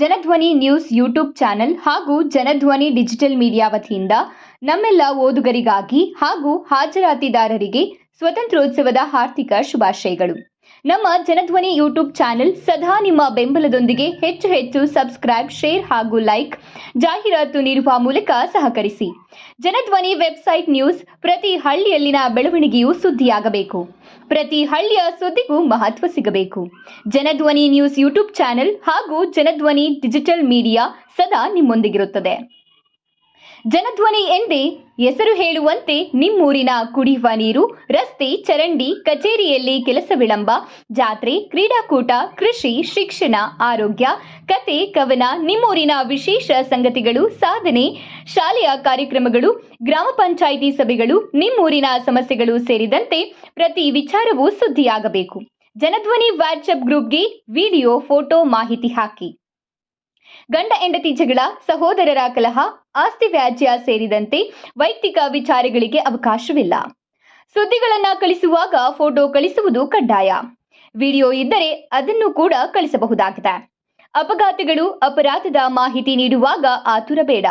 Janadhwani news YouTube channel ಹಾಗೂ Janadhwani digital media ವತಿಯಿಂದ ನಮ್ಮೆಲ್ಲ ಓದುಗರಿಗಾಗಿ ಹಾಗೂ ಹಾಜರಾತಿದಾರರಿಗೆ ಸ್ವತಂತ್ರೋತ್ಸವದ ಹಾರ್ದಿಕ ಶುಭಾಶಯಗಳು. ನಮ್ಮ ಜನಧ್ವನಿ ಯೂಟ್ಯೂಬ್ ಚಾನೆಲ್ ಸದಾ ನಿಮ್ಮ ಬೆಂಬಲದೊಂದಿಗೆ ಹೆಚ್ಚು ಹೆಚ್ಚು ಸಬ್ಸ್ಕ್ರೈಬ್, ಶೇರ್ ಹಾಗೂ ಲೈಕ್ ಜಾಹೀರಾತು ನೀಡುವ ಮೂಲಕ ಸಹಕರಿಸಿ. ಜನಧ್ವನಿ ವೆಬ್ಸೈಟ್ ನ್ಯೂಸ್ ಪ್ರತಿ ಹಳ್ಳಿಯಲ್ಲಿನ ಬೆಳವಣಿಗೆಯೂ ಸುದ್ದಿಯಾಗಬೇಕು. ಪ್ರತಿ ಹಳ್ಳಿಯ ಸುದ್ದಿಗೂ ಮಹತ್ವ ಸಿಗಬೇಕು. ಜನಧ್ವನಿ ನ್ಯೂಸ್ ಯೂಟ್ಯೂಬ್ ಚಾನೆಲ್ ಹಾಗೂ ಜನಧ್ವನಿ ಡಿಜಿಟಲ್ ಮೀಡಿಯಾ ಸದಾ ನಿಮ್ಮೊಂದಿಗಿರುತ್ತದೆ. ಜನಧ್ವನಿ ಎಂದೇ ಹೆಸರು ಹೇಳುವಂತೆ ನಿಮ್ಮೂರಿನ ಕುಡಿಯುವ ನೀರು, ರಸ್ತೆ, ಚರಂಡಿ, ಕಚೇರಿಯಲ್ಲಿ ಕೆಲಸ ವಿಳಂಬ, ಜಾತ್ರೆ, ಕ್ರೀಡಾಕೂಟ, ಕೃಷಿ, ಶಿಕ್ಷಣ, ಆರೋಗ್ಯ, ಕತೆ, ಕವನ, ನಿಮ್ಮೂರಿನ ವಿಶೇಷ ಸಂಗತಿಗಳು, ಸಾಧನೆ, ಶಾಲೆಯ ಕಾರ್ಯಕ್ರಮಗಳು, ಗ್ರಾಮ ಪಂಚಾಯಿತಿ ಸಭೆಗಳು, ನಿಮ್ಮೂರಿನ ಸಮಸ್ಯೆಗಳು ಸೇರಿದಂತೆ ಪ್ರತಿ ವಿಚಾರವೂ ಸುದ್ದಿಯಾಗಬೇಕು. ಜನಧ್ವನಿ ವಾಟ್ಸಪ್ ಗ್ರೂಪ್ಗೆ ವಿಡಿಯೋ, ಫೋಟೋ ಮಾಹಿತಿ ಹಾಕಿ. ಗಂಡ ಹೆಂಡತಿ ಜಗಳ, ಸಹೋದರರ ಕಲಹ, ಆಸ್ತಿ ವ್ಯಾಜ್ಯ ಸೇರಿದಂತೆ ವೈಯಕ್ತಿಕ ವಿಚಾರಗಳಿಗೆ ಅವಕಾಶವಿಲ್ಲ. ಸುದ್ದಿಗಳನ್ನ ಕಳಿಸುವಾಗ ಫೋಟೋ ಕಳಿಸುವುದು ಕಡ್ಡಾಯ. ವಿಡಿಯೋ ಇದ್ದರೆ ಅದನ್ನು ಕೂಡ ಕಳಿಸಬಹುದಾಗಿದೆ. ಅಪಘಾತಗಳು, ಅಪರಾಧದ ಮಾಹಿತಿ ನೀಡುವಾಗ ಆತುರ ಬೇಡ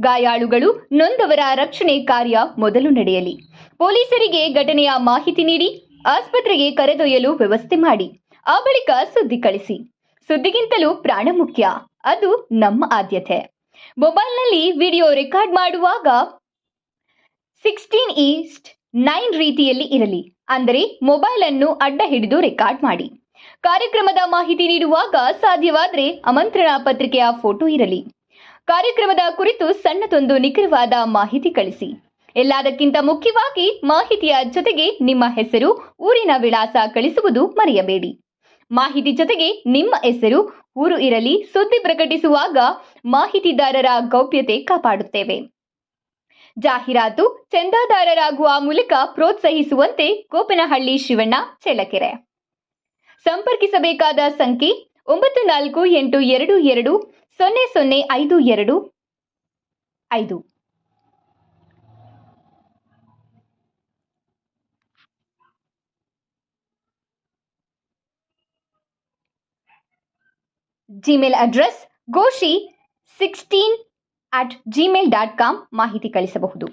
ಗಾಯಾಳುಗಳು, ನೊಂದವರ ರಕ್ಷಣೆ ಕಾರ್ಯ ಮೊದಲು ನಡೆಯಲಿ. ಪೊಲೀಸರಿಗೆ ಘಟನೆಯ ಮಾಹಿತಿ ನೀಡಿ, ಆಸ್ಪತ್ರೆಗೆ ಕರೆದೊಯ್ಯಲು ವ್ಯವಸ್ಥೆ ಮಾಡಿ. ಆ ಬಳಿಕ ಸುದ್ದಿ ಕಳಿಸಿ. ಸುದ್ದಿಗಿಂತಲೂ ಪ್ರಾಣ ಮುಖ್ಯ. ಅದು ನಮ್ಮ ಆದ್ಯತೆ. ಮೊಬೈಲ್ನಲ್ಲಿ ವಿಡಿಯೋ ರೆಕಾರ್ಡ್ ಮಾಡುವಾಗ ಸಿಕ್ಸ್ಟೀನ್ ಈಸ್ಟ್ ನೈನ್ ರೀತಿಯಲ್ಲಿ ಇರಲಿ. ಅಂದರೆ ಮೊಬೈಲ್ ಅನ್ನು ಅಡ್ಡ ಹಿಡಿದು ರೆಕಾರ್ಡ್ ಮಾಡಿ. ಕಾರ್ಯಕ್ರಮದ ಮಾಹಿತಿ ನೀಡುವಾಗ ಸಾಧ್ಯವಾದರೆ ಆಮಂತ್ರಣ ಪತ್ರಿಕೆಯ ಫೋಟೋ ಇರಲಿ. ಕಾರ್ಯಕ್ರಮದ ಕುರಿತು ಸಣ್ಣದೊಂದು ನಿಖರವಾದ ಮಾಹಿತಿ ಕಳಿಸಿ. ಎಲ್ಲದಕ್ಕಿಂತ ಮುಖ್ಯವಾಗಿ ಮಾಹಿತಿಯ ಜೊತೆಗೆ ನಿಮ್ಮ ಹೆಸರು, ಊರಿನ ವಿಳಾಸ ಕಳಿಸುವುದು ಮರೆಯಬೇಡಿ. ಮಾಹಿತಿ ಜೊತೆಗೆ ನಿಮ್ಮ ಹೆಸರು, ಊರು ಇರಲಿ, ಸುದ್ದಿ ಪ್ರಕಟಿಸುವಾಗ ಮಾಹಿತಿದಾರರ ಗೌಪ್ಯತೆ ಕಾಪಾಡುತ್ತೇವೆ. ಜಾಹೀರಾತು ಚಂದಾದಾರರಾಗುವ ಮೂಲಕ ಪ್ರೋತ್ಸಾಹಿಸುವಂತೆ ಕೋಪನಹಳ್ಳಿ ಶಿವಣ್ಣ ಚಳ್ಳಕೆರೆ. ಸಂಪರ್ಕಿಸಬೇಕಾದ ಸಂಖ್ಯೆ ಒಂಬತ್ತು ನಾಲ್ಕು ಎಂಟು ಎರಡು ಎರಡು ಸೊನ್ನೆ ಸೊನ್ನೆ ಐದು ಎರಡು ಐದು. Gmail address Joshi sixteen at Gmail dot com ಮಾಹಿತಿ ಕಳಿಸಬಹುದು